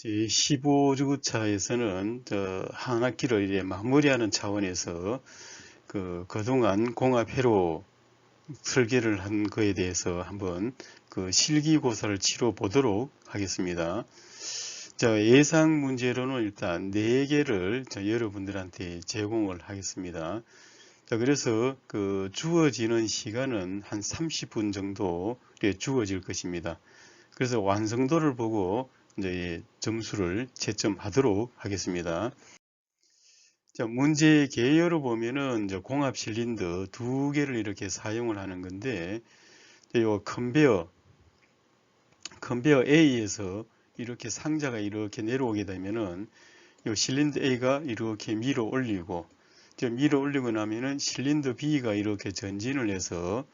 제15주차에서는 한 학기를 이제 마무리하는 차원에서 그 그동안 공합회로 설계를 한 거에 대해서 한번 그 실기고사를 치러 보도록 하겠습니다. 자, 예상 문제로는 일단 4개를 여러분들한테 제공을 하겠습니다. 자, 그래서 그 주어지는 시간은 한 30분 정도 주어질 것입니다. 그래서 완성도를 보고 이제 점수를 채점하도록 하겠습니다. 자, 문제 개요로 보면은 이제 공합 실린더 두 개를 이렇게 사용을 하는 건데, 이 컨베어, 컨베어 A에서 이렇게 상자가 이렇게 내려오게 되면은 이 실린더 A가 이렇게 밀어 올리고, 밀어 올리고 나면은 실린더 B가 이렇게 전진을 해서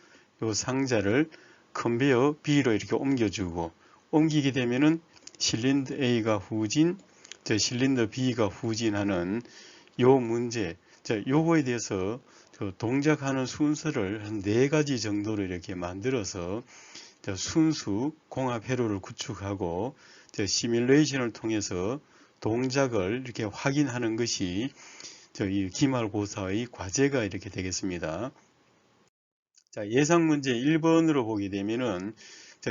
이 상자를 컨베어 B로 이렇게 옮겨주고, 옮기게 되면은 실린더 A가 후진, 실린더 B가 후진하는 요 문제, 자, 요거에 대해서 동작하는 순서를 한 네 가지 정도로 이렇게 만들어서 순수 공합 회로를 구축하고 시뮬레이션을 통해서 동작을 이렇게 확인하는 것이 저희 기말고사의 과제가 이렇게 되겠습니다. 자, 예상 문제 1번으로 보게 되면은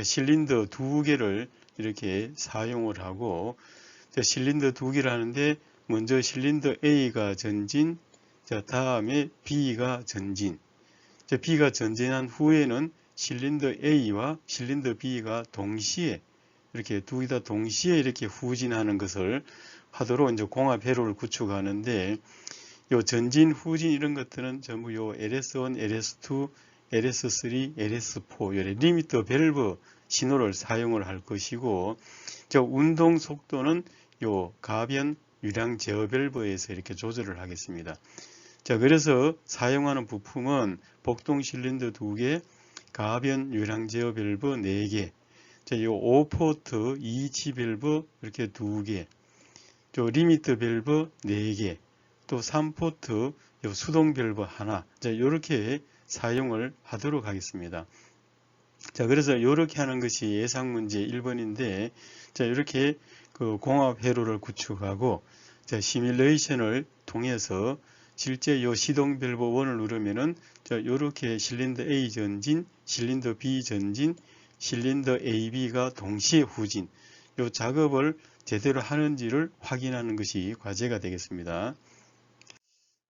실린더 두 개를 이렇게 사용을 하고 실린더 두 개를 하는데 먼저 실린더 A가 전진 자 다음에 B가 전진. 자, B가 전진한 후에는 실린더 A와 실린더 B가 동시에 이렇게 두 개 다 동시에 이렇게 후진하는 것을 하도록 이제 공합 회로를 구축하는데 요 전진 후진 이런 것들은 전부 요 LS1, LS2, LS3, LS4 요 리미터 밸브 신호를 사용을 할 것이고 저 운동 속도는 요 가변 유량 제어 밸브에서 이렇게 조절을 하겠습니다. 자 그래서 사용하는 부품은 복동 실린더 2개, 가변 유량 제어 밸브 4개, 자, 요 5포트 2치 밸브 이렇게 2개, 저 리미트 밸브 4개, 또 3포트 요 수동 밸브 하나, 자, 이렇게 사용을 하도록 하겠습니다. 자, 그래서 이렇게 하는 것이 예상 문제 1번인데, 자, 이렇게 그 공합 회로를 구축하고, 자, 시뮬레이션을 통해서 실제 요 시동 밸브 1을 누르면은, 자, 요렇게 실린더 A 전진, 실린더 B 전진, 실린더 AB가 동시에 후진, 요 작업을 제대로 하는지를 확인하는 것이 과제가 되겠습니다.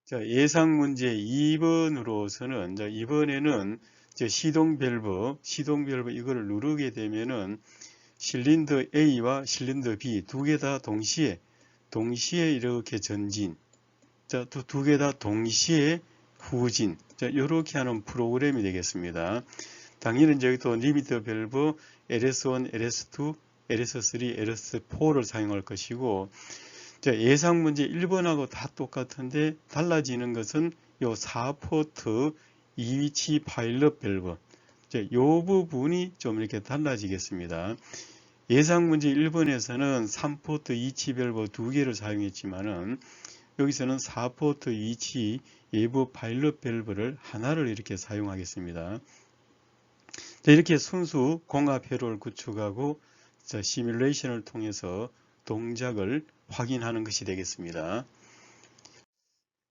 자, 예상 문제 2번으로서는, 자, 이번에는 시동 밸브, 시동 밸브 이거를 누르게 되면은 실린더 A와 실린더 B 두 개 다 동시에 동시에 이렇게 전진 자, 두개 다 동시에 후진 자, 이렇게 하는 프로그램이 되겠습니다. 당연히 여기 또 리미터 밸브 LS1, LS2, LS3, LS4를 사용할 것이고 자, 예상 문제 1번하고 다 똑같은데 달라지는 것은 요 4포트 이위치 파일럿 밸브 이 부분이 좀 이렇게 달라지겠습니다. 예상 문제 1번에서는 3포트 2치 밸브 두 개를 사용했지만은 여기서는 4포트 2치 외부 파일럿 밸브를 하나를 이렇게 사용하겠습니다. 이렇게 순수 공합 회로를 구축하고 시뮬레이션을 통해서 동작을 확인하는 것이 되겠습니다.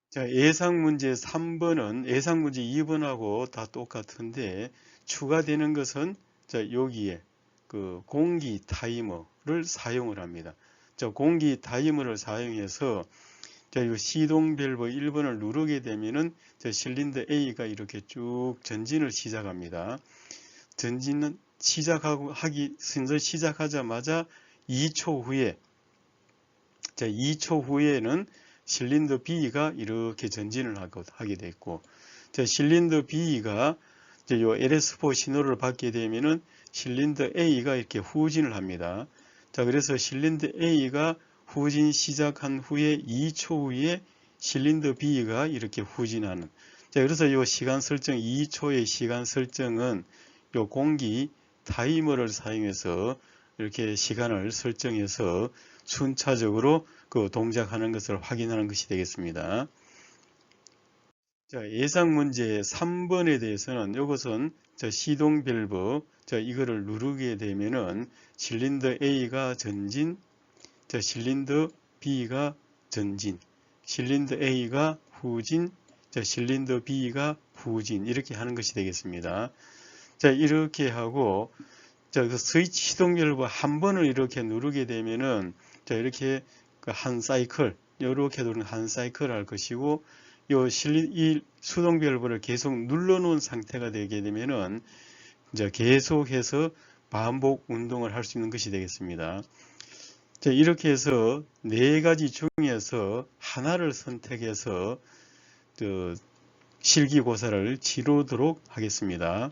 자, 예상 문제 3번은 예상 문제 2번하고 다 똑같은데 추가되는 것은 자, 여기에 그 공기 타이머를 사용을 합니다. 자, 공기 타이머를 사용해서 자, 이 시동 밸브 1번을 누르게 되면은 자, 실린더 A가 이렇게 쭉 전진을 시작합니다. 전진은 시작하고 하기 순서 시작하자마자 2초 후에 자, 2초 후에는 실린더 B가 이렇게 전진을 하게 됐고 자, 실린더 B가 이제 요 LS4 신호를 받게 되면은 실린더 A가 이렇게 후진을 합니다. 자, 그래서 실린더 A가 후진 시작한 후에 2초 후에 실린더 B가 이렇게 후진하는. 자, 그래서 요 시간 설정 2초의 시간 설정은 요 공기 타이머를 사용해서 이렇게 시간을 설정해서 순차적으로 그 동작하는 것을 확인하는 것이 되겠습니다. 자, 예상 문제 3번에 대해서는 이것은 시동 밸브 자, 이거를 누르게 되면은 실린더 A가 전진, 자, 실린더 B가 전진, 실린더 A가 후진, 자, 실린더 B가 후진 이렇게 하는 것이 되겠습니다. 자, 이렇게 하고 자, 그 스위치 시동 밸브 한 번을 이렇게 누르게 되면은 자, 이렇게 그한 사이클 이렇게 도는 한 사이클 할 것이고 요 실리 이 수동 밸브를 계속 눌러 놓은 상태가 되게 되면은 이제 계속해서 반복 운동을 할 수 있는 것이 되겠습니다. 자, 이렇게 해서 네 가지 중에서 하나를 선택해서 그 실기고사를 치르도록 하겠습니다.